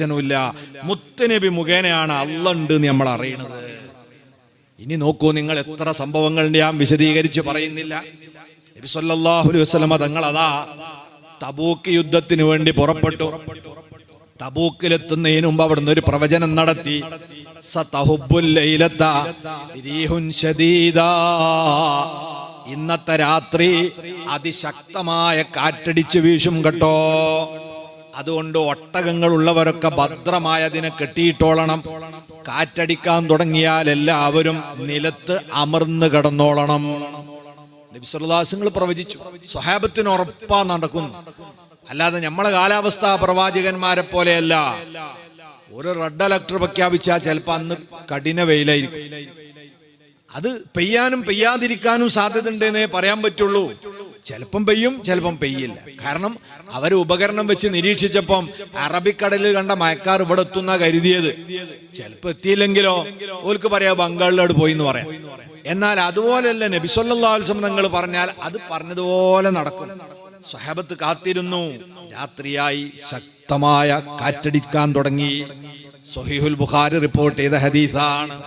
പ്രശ്നവുമില്ല മുത്തനബി മുഖേനയാണ് അല്ല ഉണ്ട് എന്ന് നമ്മൾ അറിയണത്. ഇനി നോക്കൂ നിങ്ങൾ എത്ര സംഭവങ്ങൾ ഞാൻ വിശദീകരിച്ച് പറയുന്നില്ല. നബി സല്ലല്ലാഹു അലൈഹി തങ്ങൾ അതാ തബൂക്ക് യുദ്ധത്തിന് വേണ്ടി പുറപ്പെട്ടു. തബൂക്കിലെത്തുന്നതിന് മുമ്പ് അവിടുന്ന് ഒരു പ്രവചനം നടത്തി. ഇന്നത്തെ രാത്രി അതിശക്തമായ കാറ്റടിച്ച് വീശും കേട്ടോ. അതുകൊണ്ട് ഒട്ടകങ്ങൾ ഉള്ളവരൊക്കെ ഭദ്രമായതിനെ കെട്ടിയിട്ടോളണം. കാറ്റടിക്കാൻ തുടങ്ങിയാൽ എല്ലാവരും നിലത്ത് അമർന്ന് കിടന്നോളണം. നബിസ്വല്ലാസങ്ങൾ പ്രവചിച്ചു. സ്വഹാബത്തിന് ഉറപ്പാ നടക്കുന്നു. അല്ലാതെ നമ്മളെ കാലാവസ്ഥ പ്രവാചകന്മാരെ പോലെയല്ല. ഒരു റെഡ് അലക്ടർ പ്രഖ്യാപിച്ചാൽ ചിലപ്പോ അന്ന് കഠിന വെയിലായിരിക്കും. അത് പെയ്യാനും പെയ്യാതിരിക്കാനും സാധ്യത ഉണ്ടെന്നേ പറയാൻ പറ്റുള്ളൂ. ചിലപ്പം പെയ്യും ചിലപ്പം പെയ്യില്ല. കാരണം അവർ ഉപകരണം വെച്ച് നിരീക്ഷിച്ചപ്പം അറബിക്കടലിൽ കണ്ട മയക്കാർ ഇവിടെ എത്തുന്ന കരുതിയത്. ചിലപ്പോ എത്തിയില്ലെങ്കിലോ? ഓൽക്ക് പറയാ ബംഗാളിലോട് പോയി എന്ന് പറയാം. എന്നാൽ അതുപോലെയല്ല നബിസ്വല്ലാസ്ലം നിങ്ങൾ പറഞ്ഞാൽ അത് പറഞ്ഞതുപോലെ നടക്കും. സ്വഹാബത്ത് കാത്തിരുന്നു. രാത്രിയായി ശക്തമായ കാറ്റടിക്കാൻ തുടങ്ങി. സൊഹീഹുൽ ബുഖാരി റിപ്പോർട്ട് ചെയ്ത ഹദീസാണ്.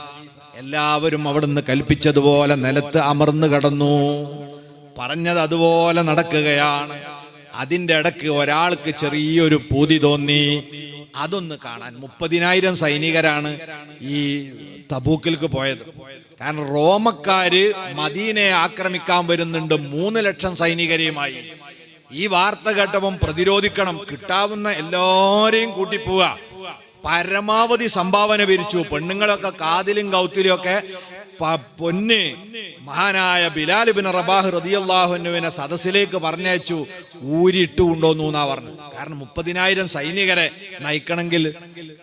എല്ലാവരും അവിടുന്ന് കൽപ്പിച്ചതുപോലെ നിലത്ത് അമർന്നു കടന്നു. പറഞ്ഞത് അതുപോലെ നടക്കുകയാണ്. അതിന്റെ ഇടയ്ക്ക് ഒരാൾക്ക് ചെറിയൊരു പൂതി തോന്നി. അതൊന്ന് കാണാൻ മുപ്പതിനായിരം സൈനികരാണ് ഈ തബൂക്കിൽക്ക് പോയത്. കാരണം റോമക്കാര് മദീനയെ ആക്രമിക്കാൻ വരുന്നുണ്ട് മൂന്ന് ലക്ഷം സൈനികരെയുമായി. ഈ വാർത്ത കേട്ടപ്പം പ്രതിരോധിക്കണം കിട്ടാവുന്ന എല്ലാരെയും കൂട്ടിപ്പോവുക. പരമാവധി സംഭാവന പിരിച്ചു. പെണ്ണുങ്ങളൊക്കെ കാതിലും കൗത്തിലും ഒക്കെ പൊന്ന് മഹാനായ ബിലാലിബിൻ ബിൻ റബാഹ് റതിയല്ലാഹുവിനെ സദസ്സിലേക്ക് പറഞ്ഞയച്ചു. ഊരിയിട്ട് കൊണ്ടോന്നു എന്നാ പറഞ്ഞു. കാരണം മുപ്പതിനായിരം സൈനികരെ നയിക്കണമെങ്കിൽ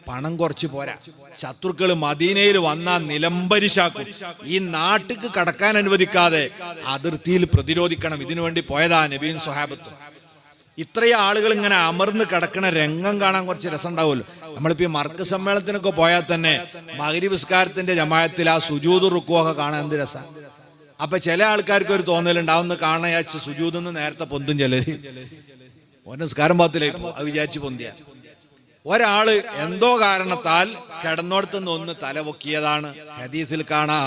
പണം കുറച്ച് പോരാ. ശത്രുക്കൾ മദീനയിൽ വന്ന നിലംബരിശാക്കും ഈ നാട്ടിക്ക് കടക്കാൻ അനുവദിക്കാതെ അതിർത്തിയിൽ പ്രതിരോധിക്കണം. ഇതിനുവേണ്ടി പോയതാ നബീൻ സുഹാബത്ത് ഇത്രയും ആളുകൾ ഇങ്ങനെ അമർന്ന് കിടക്കണ രംഗം കാണാൻ കുറച്ച് രസം ഉണ്ടാവുമല്ലോ നമ്മളിപ്പോ ഈ സമ്മേളനത്തിനൊക്കെ പോയാൽ തന്നെ മകരിവിസ്കാരത്തിന്റെ ജമായത്തിൽ ആ സുജൂത് റുക്കുവൊക്കെ കാണാൻ എന്ത് രസം? അപ്പൊ ചില ആൾക്കാർക്ക് ഒരു തോന്നലുണ്ടാവുന്ന കാണാച്ച സുജൂത് എന്ന് നേരത്തെ പൊന്തും ചിലര്. ഓനസ്കാരം നിസ്കാരം പാത്തിലേക്ക് അത് വിചാരിച്ച് പൊന്തിയ. ഒരാൾ എന്തോ കാരണത്താൽ കിടന്നോടത്ത് നിന്ന് ഒന്ന് തലപൊക്കിയതാണ് ഹദീസിൽ കാണാ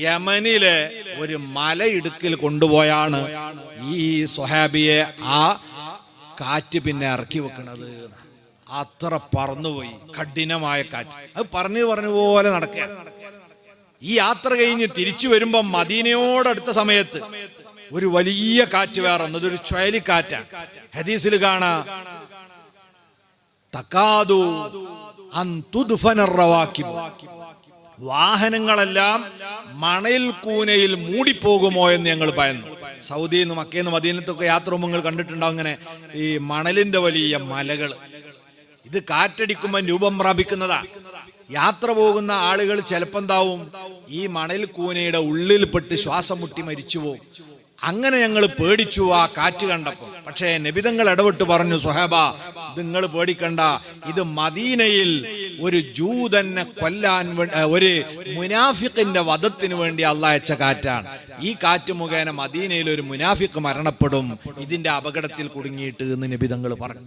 യമനിലെ ഒരു മലയിടുക്കിൽ കൊണ്ടുപോയാണ് ഈ സ്വഹാബിയെ ആ കാറ്റ് പിന്നെ ഇറക്കി വെക്കണത് അത്ര പറന്നുപോയി കഠിനമായ കാറ്റ്. അത് പറഞ്ഞു പറഞ്ഞു പോലെ നടക്കുക. ഈ യാത്ര കഴിഞ്ഞ് തിരിച്ചു വരുമ്പം മദീനയോടടുത്ത സമയത്ത് ഒരു വലിയ കാറ്റ് വേറെ ഒരു ചുഴലിക്കാറ്റാ. ഹദീസിൽ കാണാ. വാഹനങ്ങളെല്ലാം മണൽ കൂനയിൽ മൂടിപ്പോകുമോ എന്ന് ഞങ്ങൾ ഭയന്നു. സൗദിയിൽ നിന്ന് മക്കയിൽ നിന്ന് മദീനത്തൊക്കെ യാത്ര നിങ്ങൾ കണ്ടിട്ടുണ്ടാവും അങ്ങനെ ഈ മണലിന്റെ വലിയ മലകൾ ഇത് കാറ്റടിക്കുമ്പോൾ രൂപം പ്രാപിക്കുന്നതാ. യാത്ര പോകുന്ന ആളുകൾ ചിലപ്പോൾ എന്താവും? ഈ മണൽ കൂനയുടെ ഉള്ളിൽപ്പെട്ട് ശ്വാസം മുട്ടി മരിച്ചു പോകും അങ്ങനെ ഞങ്ങൾ പേടിച്ചു ആ കാറ്റ് കണ്ടപ്പോൾ പക്ഷേ നബിതങ്ങൾ ഇടപെട്ട് പറഞ്ഞു സുഹേബ നിങ്ങൾ പേടിക്കണ്ട. ഇത് മദീനയിൽ ഒരു ജൂതനെ കൊല്ലാൻ ഒരു മുനാഫിക്കിന്റെ വധത്തിന് വേണ്ടി അള്ളാഹ് അയച്ച കാറ്റാണ്. ഈ കാറ്റ് മുഖേന മദീനയിൽ ഒരു മുനാഫിക്ക് മരണപ്പെടും. ഇതിന്റെ അപകടത്തിൽ കുടുങ്ങിയിട്ട് എന്ന് നിബിതങ്ങൾ പറഞ്ഞു.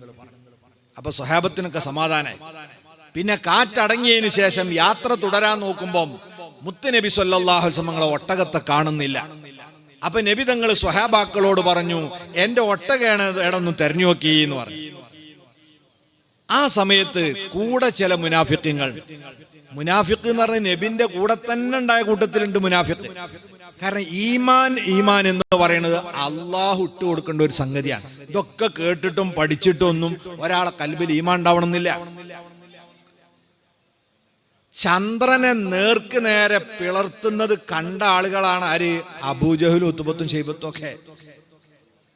അപ്പൊ സ്വഹാബത്തിനൊക്കെ സമാധാനായി. പിന്നെ കാറ്റടങ്ങിയതിനു ശേഷം യാത്ര തുടരാൻ നോക്കുമ്പം മുത്ത് നബി അലൈഹി സമങ്ങളെ ഒട്ടകത്തെ കാണുന്നില്ല. അപ്പൊ നബി തങ്ങൾ സ്വഹാബാക്കളോട് പറഞ്ഞു എന്റെ ഒട്ടകയാണ് ഇടന്ന് തെരഞ്ഞു നോക്കി എന്ന് പറഞ്ഞു. ആ സമയത്ത് കൂടെ ചില മുനാഫിക്കങ്ങൾ മുനാഫിക്ക് എന്ന് പറഞ്ഞ നബിന്റെ കൂടെ തന്നെ ഉണ്ടായ കൂട്ടത്തിലുണ്ട് മുനാഫിക്ക്. കാരണം ഈമാൻ ഈമാൻ എന്ന് പറയുന്നത് അള്ളാഹു ഇട്ട് കൊടുക്കേണ്ട ഒരു സംഗതിയാണ്. ഇതൊക്കെ കേട്ടിട്ടും പഠിച്ചിട്ടും ഒന്നും ഒരാളെ കൽബിൽ ഈമാൻ ഉണ്ടാവണമെന്നില്ല. ചന്ദ്രനെ നേർക്ക് നേരെ പിളർത്തുന്നത് കണ്ട ആളുകളാണ് ആര്? അബൂജഹലും ഉത്തുപത്തും ഷെയ്ബത്തും ഒക്കെ.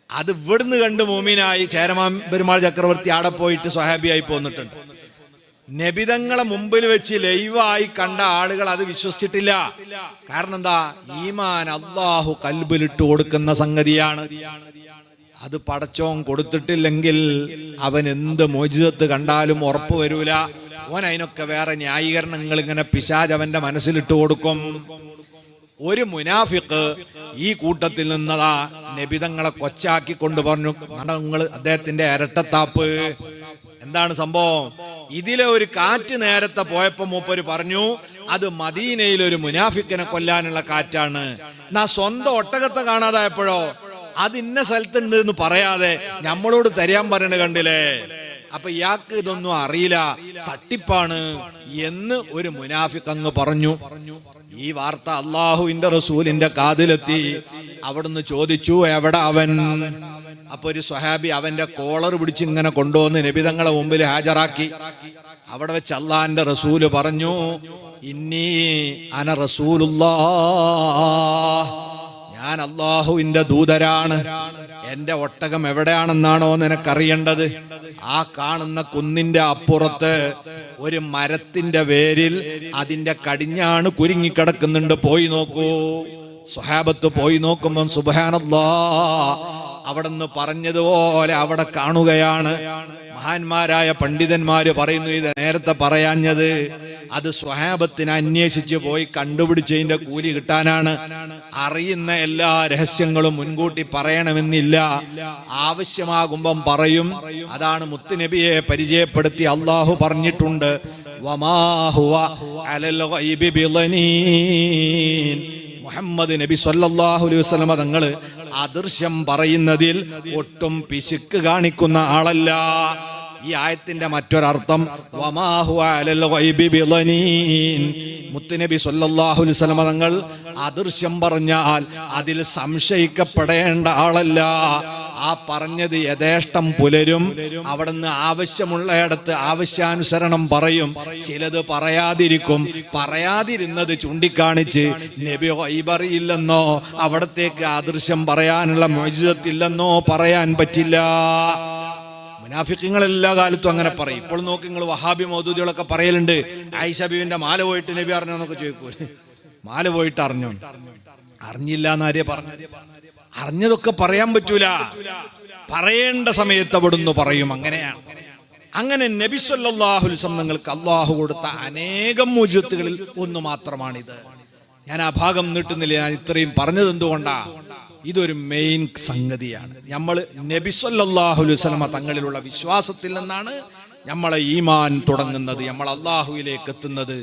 അത് ഇവിടുന്ന് കണ്ട് മോമിനായി ചേരമാൻ പെരുമാൾ ചക്രവർത്തി ആടെ പോയിട്ട് സ്വഹാബിയായി പോന്നിട്ടുണ്ട്. നബിതങ്ങളെ മുമ്പിൽ വെച്ച് ലൈവായി കണ്ട ആളുകൾ അത് വിശ്വസിച്ചിട്ടില്ല. കാരണം എന്താ? ഈമാൻ അള്ളാഹു കൽബിലിട്ട് കൊടുക്കുന്ന സംഗതിയാണ്. അത് പടച്ചോൻ കൊടുത്തിട്ടില്ലെങ്കിൽ അവൻ എന്ത് മോചിതത്ത് കണ്ടാലും ഉറപ്പ് വരൂല. ഓൻ അതിനൊക്കെ വേറെ ന്യായീകരണങ്ങൾ ഇങ്ങനെ പിശാജ് അവന്റെ മനസ്സിലിട്ട് കൊടുക്കും. ഒരു മുനാഫിക്ക് ഈ കൂട്ടത്തിൽ നിന്നതാ നബിതങ്ങളെ കൊച്ചാക്കി കൊണ്ട് പറഞ്ഞു. നിങ്ങൾ അദ്ദേഹത്തിന്റെ ഇരട്ടത്താപ്പ്? എന്താണ് സംഭവം? ഇതിലെ ഒരു കാറ്റ് നേരത്തെ പോയപ്പോ മൂപ്പര് പറഞ്ഞു അത് മദീനയിൽ ഒരു മുനാഫിക്കിനെ കൊല്ലാനുള്ള കാറ്റാണ്. നാ സ്വന്തം ഒട്ടകത്തെ കാണാതായപ്പോഴോ? അത് ഇന്ന സ്ഥലത്തുണ്ട് എന്ന് പറയാതെ നമ്മളോട് തരാൻ പറയണ കണ്ടില്ലേ? അപ്പൊ ഇയാൾക്ക് ഇതൊന്നും അറിയില്ല. തട്ടിപ്പാണ് എന്ന് ഒരു മുനാഫിക് അങ്ങ് പറഞ്ഞു. ഈ വാർത്ത അള്ളാഹുവിന്റെ റസൂലിന്റെ കാതിലെത്തി. അവിടുന്ന് ചോദിച്ചു എവിടെ അവൻ? അപ്പൊ ഒരു സ്വഹാബി അവന്റെ കോളർ പിടിച്ച് ഇങ്ങനെ കൊണ്ടുവന്ന് നബിതങ്ങളെ മുമ്പിൽ ഹാജരാക്കി. അവിടെ വെച്ച് അള്ളാന്റെ റസൂൽ പറഞ്ഞു ഇന്നീ അന റസൂലുല്ലാ ഞാൻ അള്ളാഹുവിന്റെ ദൂതരാണ്. എന്റെ ഒട്ടകം എവിടെയാണെന്നാണോ നിനക്കറിയേണ്ടത്. ആ കാണുന്ന കുന്നിന്റെ അപ്പുറത്ത് ഒരു മരത്തിന്റെ വേരിൽ അതിന്റെ കടിഞ്ഞാണ് കുരുങ്ങിക്കിടക്കുന്നുണ്ട്. പോയി നോക്കൂ. സുഹാബത്ത് പോയി നോക്കുമ്പോൾ സുബാനല്ലാ അവിടെ നിന്ന് പറഞ്ഞതുപോലെ അവിടെ കാണുകയാണ്. മഹാന്മാരായ പണ്ഡിതന്മാര് പറയുന്നു ഇത് നേരത്തെ പറയാഞ്ഞത് അത് സ്വഹാബത്തിന് അന്വേഷിച്ച് പോയി കണ്ടുപിടിച്ചതിന്റെ കൂലി കിട്ടാനാണ്. അറിയുന്ന എല്ലാ രഹസ്യങ്ങളും മുൻകൂട്ടി പറയണമെന്നില്ല. ആവശ്യമാകുമ്പം പറയും. അതാണ് മുത്തുനബിയെ പരിചയപ്പെടുത്തി അള്ളാഹു പറഞ്ഞിട്ടുണ്ട്. മുഹമ്മദ് നബി സല്ലാഹുലി അലൈഹി തങ്ങൾ തങ്ങൾ അദൃശ്യം പറയുന്നതിൽ ഒട്ടും പിശുക്ക് കാണിക്കുന്ന ആളല്ല. ഈ ആയത്തിന്റെ മറ്റൊരർത്ഥം. മുത്തുനബി സൊല്ലാഹു വസല്ലമ തങ്ങൾ അദൃശ്യം പറഞ്ഞാൽ അതിൽ സംശയിക്കപ്പെടേണ്ട ആളല്ല. ആ പറഞ്ഞത് യഥേഷ്ടം പുലരും. അവിടുന്ന് ആവശ്യമുള്ളയിടത്ത് ആവശ്യാനുസരണം പറയും. ചിലത് പറയാതിരിക്കും. പറയാതിരുന്നത് ചൂണ്ടിക്കാണിച്ച് നബി ഇല്ലെന്നോ അവിടത്തേക്ക് ആദൃശ്യം പറയാനുള്ള മോചിതത്തില്ലെന്നോ പറയാൻ പറ്റില്ല. മുനാഫിക്കങ്ങൾ എല്ലാ കാലത്തും അങ്ങനെ പറയും. ഇപ്പോൾ നോക്കി നിങ്ങൾ വഹാബി മൗദൂദികളൊക്കെ പറയലുണ്ട്. ആയിഷബീവിന്റെ മാല പോയിട്ട് നബി അറിഞ്ഞോന്നൊക്കെ ചോദിക്കൂലേ മാല പോയിട്ട് അറിഞ്ഞോ? അറിഞ്ഞില്ല എന്നാരേ പറഞ്ഞു അറിഞ്ഞതൊക്കെ പറയാൻ പറ്റൂല. പറയേണ്ട സമയത്ത് അവിടുന്ന് പറയും അങ്ങനെയാണ്. അങ്ങനെ നബി വസല്ലം നിങ്ങൾക്ക് അള്ളാഹു കൊടുത്ത അനേകം മുജത്തുകളിൽ ഒന്ന് മാത്രമാണിത്. ഞാൻ ആ ഭാഗം നീട്ടുന്നില്ല ഞാൻ ഇത്രയും പറഞ്ഞത് എന്തുകൊണ്ടാ? ഇതൊരു മെയിൻ സംഗതിയാണ്. നമ്മൾ നബി സല്ലല്ലാഹു അലൈഹി വസല്ലമ തങ്ങളിലുള്ള വിശ്വാസത്തിൽ നിന്നാണ് നമ്മളെ ഈമാൻ തുടങ്ങുന്നത് നമ്മൾ അള്ളാഹുവിലേക്ക് എത്തുന്നത്.